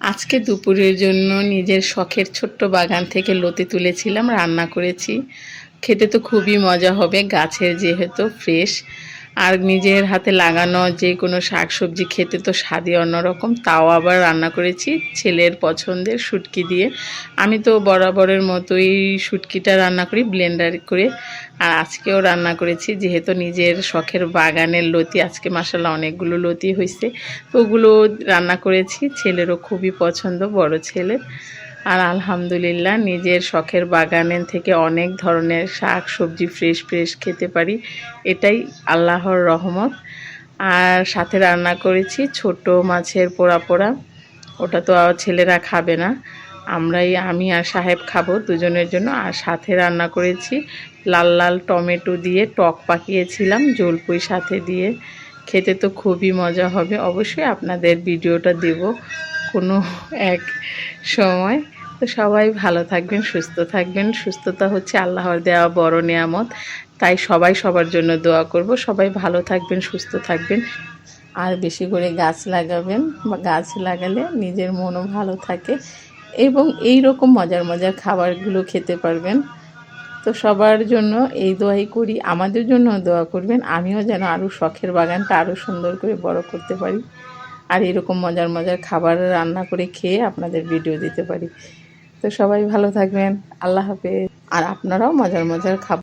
আজকে দুপুরের জন্য নিজের শখের ছোট্ট বাগান থেকে লতি তুলেছিলাম, রান্না করেছি। খেতে তো খুবই মজা হবে, গাছের যেহেতু ফ্রেশ আর নিজের হাতে লাগানো যে কোনো শাক সবজি খেতে তো স্বাদই অন্যরকম, তাও আবার রান্না করেছি ছেলের পছন্দের শুটকি দিয়ে। আমি তো বরাবরের মতোই শুটকিটা রান্না করি ব্লেন্ডার করে, আর আজকেও রান্না করেছি। যেহেতু নিজের শখের বাগানের লতি, আজকে মাসাল্লাহ অনেকগুলো লতি হয়েছে তো ওগুলো রান্না করেছি। ছেলেরও খুবই পছন্দ, বড় ছেলের। আর আলহামদুলিল্লাহ নিজের শখের বাগানের থেকে অনেক ধরনের শাক, সবজি ফ্রেশ ফ্রেশ খেতে পারি। এটাই আল্লাহর রহমত। আর সাথে রান্না করেছি ছোট মাছের পোড়া পোড়া। ওটা তো আর ছেলেরা খাবে না। আমরাই, আমি আর সাহেব খাব দুজনের জন্য। আর সাথে রান্না করেছি লাল লাল টমেটো দিয়ে টক পাকিয়েছিলাম জলপুই সাথে দিয়ে। খেতে তো খুবই মজা হবে। অবশ্যই আপনাদের ভিডিওটা দেব। কোনো এক সময়। তো সবাই ভালো থাকবেন, সুস্থ থাকবেন। সুস্থতা হচ্ছে আল্লাহর দেওয়া বড় নেয়ামত। তাই সবাই সবার জন্য দোয়া করব। সবাই ভালো থাকবেন, সুস্থ থাকবেন। আর বেশি করে গাছ লাগাবেন বা গাছ লাগালে নিজের মনও ভালো থাকে এবং এই রকম মজার মজার খাবারগুলো খেতে পারবেন। তো সবার জন্য এই দোয়াই করি। আমাদের জন্য দোয়া করবেন। আমিও যেন আরও শখের বাগানটা আরও সুন্দর করে বড় করতে পারি। আর এরকম মজার মজার খাবার রান্না করে খেয়ে আপনাদের ভিডিও দিতে পারি। তো সবাই ভালো থাকবেন। আল্লাহ হাফেজ। আর আপনারাও মজার মজার খাবার